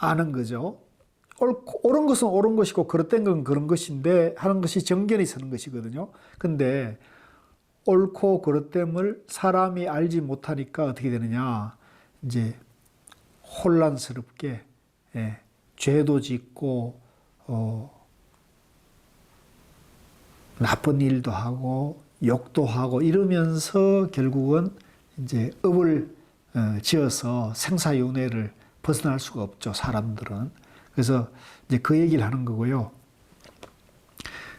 아는 거죠. 옳은 것은 옳은 것이고 그릇된 건 그런 것인데 하는 것이 정견이 서는 것이거든요. 근데 옳고 그릇됨을 사람이 알지 못하니까 어떻게 되느냐. 이제 혼란스럽게 예, 죄도 짓고 어, 나쁜 일도 하고 욕도 하고 이러면서 결국은 이제 업을 어, 지어서 생사윤회를 벗어날 수가 없죠 사람들은 그래서 이제 그 얘기를 하는 거고요.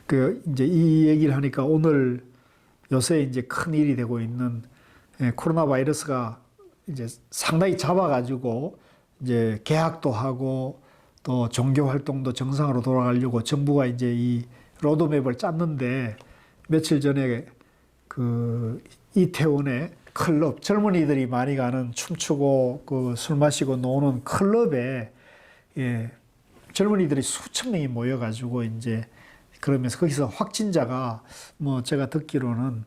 그 이제 이 얘기를 하니까 오늘 요새 이제 큰 일이 되고 있는 예, 코로나 바이러스가 이제 상당히 잡아가지고 이제 개학도 하고 또 종교 활동도 정상으로 돌아가려고 정부가 이제 이 로드맵을 짰는데 며칠 전에 그 이태원에 클럽 젊은이들이 많이 가는 춤추고 그 술 마시고 노는 클럽에 예, 젊은이들이 수천 명이 모여가지고 이제 그러면서 거기서 확진자가 뭐 제가 듣기로는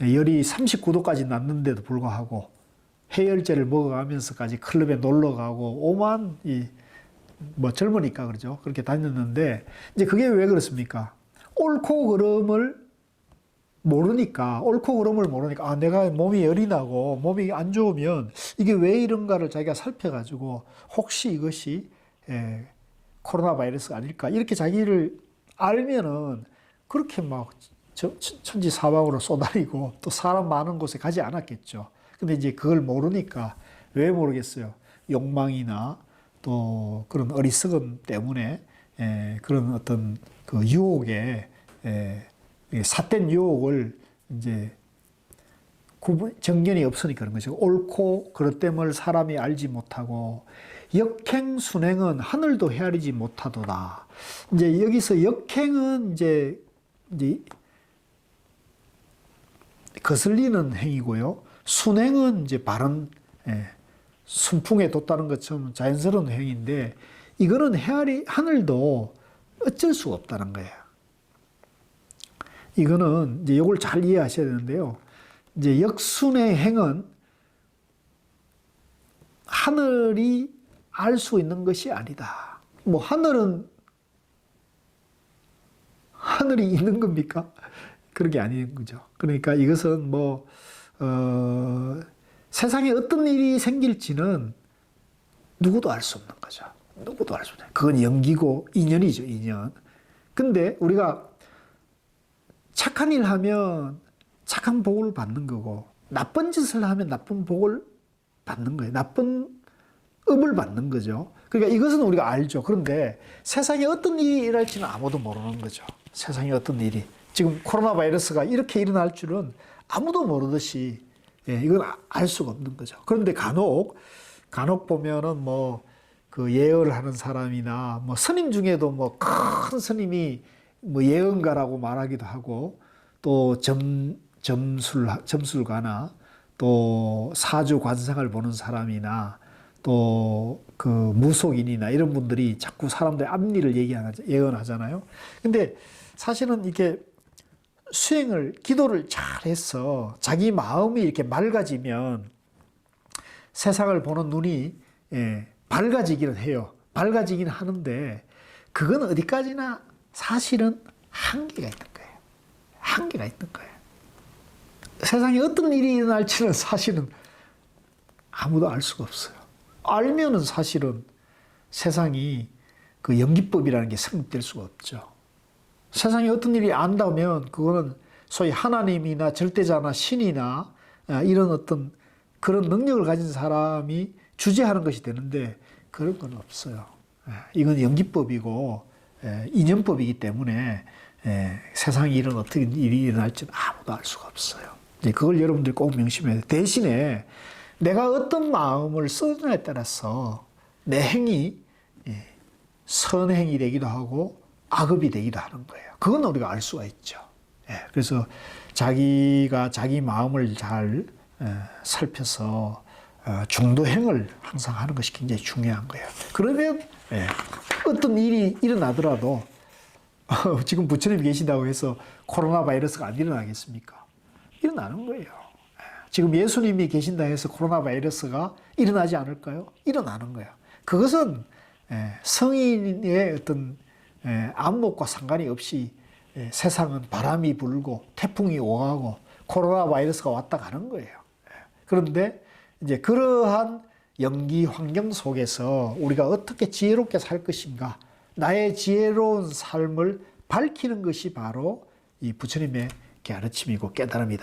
열이 39도까지 났는데도 불구하고 해열제를 먹어가면서까지 클럽에 놀러 가고 오만 이 뭐 젊으니까 그러죠. 그렇게 다녔는데 이제 그게 왜 그렇습니까? 옳고 그름을 모르니까 옳고 그름을 모르니까 아 내가 몸이 열이 나고 몸이 안 좋으면 이게 왜 이런가를 자기가 살펴가지고 혹시 이것이 에, 코로나 바이러스가 아닐까 이렇게 자기를 알면은 그렇게 막 저- 천지 사방으로 쏘다니고 또 사람 많은 곳에 가지 않았겠죠. 근데 이제 그걸 모르니까 왜 모르겠어요. 욕망이나 또 그런 어리석음 때문에 에, 그런 어떤 그 유혹에 에, 이 삿된 유혹을 이제 구분 정견이 없으니까 그런 것이고 옳고 그릇됨을 사람이 알지 못하고 역행 순행은 하늘도 헤아리지 못하도다. 이제 여기서 역행은 이제 이제 거슬리는 행위고요. 순행은 이제 바른 예, 순풍에 돋다는 것처럼 자연스러운 행위인데 이거는 헤아리 하늘도 어쩔 수가 없다는 거예요. 이거는 이제 이걸 잘 이해하셔야 되는데요. 이제 역순의 행은 하늘이 알 수 있는 것이 아니다. 뭐 하늘은 하늘이 있는 겁니까? 그런 게 아닌 거죠. 그러니까 이것은 뭐, 어, 세상에 어떤 일이 생길지는 누구도 알 수 없는 거죠. 누구도 알 수 없는. 그건 연기고 인연이죠, 인연. 근데 우리가 착한 일 하면 착한 복을 받는 거고, 나쁜 짓을 하면 나쁜 복을 받는 거예요. 나쁜 업을 받는 거죠. 그러니까 이것은 우리가 알죠. 그런데 세상에 어떤 일이 일어날지는 아무도 모르는 거죠. 세상에 어떤 일이. 지금 코로나 바이러스가 이렇게 일어날 줄은 아무도 모르듯이, 예, 이건 아- 알 수가 없는 거죠. 그런데 간혹, 간혹 보면은 뭐, 그 예언을 하는 사람이나 뭐 스님 중에도 뭐 큰 스님이 뭐 예언가라고 말하기도 하고 또 점, 점술, 점술가나 또 사주 관상을 보는 사람이나 또 그 무속인이나 이런 분들이 자꾸 사람들의 앞니를 얘기하나, 예언하잖아요. 근데 사실은 이게 수행을, 기도를 잘 해서 자기 마음이 이렇게 맑아지면 세상을 보는 눈이 예, 밝아지기는 해요. 밝아지긴 하는데 그건 어디까지나 사실은 한계가 있는 거예요. 한계가 있는 거예요. 세상에 어떤 일이 일어날지는 사실은 아무도 알 수가 없어요. 알면은 사실은 세상이 그 연기법이라는 게 성립될 수가 없죠. 세상에 어떤 일이 안다면 그거는 소위 하나님이나 절대자나 신이나 아, 이런 어떤 그런 능력을 가진 사람이 주재하는 것이 되는데 그런 건 없어요. 예, 이건 연기법이고 예, 인연법이기 때문에 예, 세상에 이런 어떻게 일이 일어날지는 아무도 알 수가 없어요. 그걸 여러분들 꼭 명심해야 돼요. 대신에 내가 어떤 마음을 쓰느냐에 따라서 내 행위 예, 선행이 되기도 하고 악업이 되기도 하는 거예요. 그건 우리가 알 수가 있죠. 예, 그래서 자기가 자기 마음을 잘 예, 살펴서 어, 중도행을 항상 하는 것이 굉장히 중요한 거예요. 그러면 예, 어떤 일이 일어나더라도 어, 지금 부처님이 계신다고 해서 코로나 바이러스가 안 일어나겠습니까? 일어나는 거예요. 예, 지금 예수님이 계신다 해서 코로나 바이러스가 일어나지 않을까요? 일어나는 거예요. 그것은 예, 성인의 어떤 예, 안목과 상관이 없이 예, 세상은 바람이 불고 태풍이 오가고 코로나 바이러스가 왔다 가는 거예요. 예. 그런데 이제 그러한 연기 환경 속에서 우리가 어떻게 지혜롭게 살 것인가, 나의 지혜로운 삶을 밝히는 것이 바로 이 부처님의 가르침이고 깨달음이다.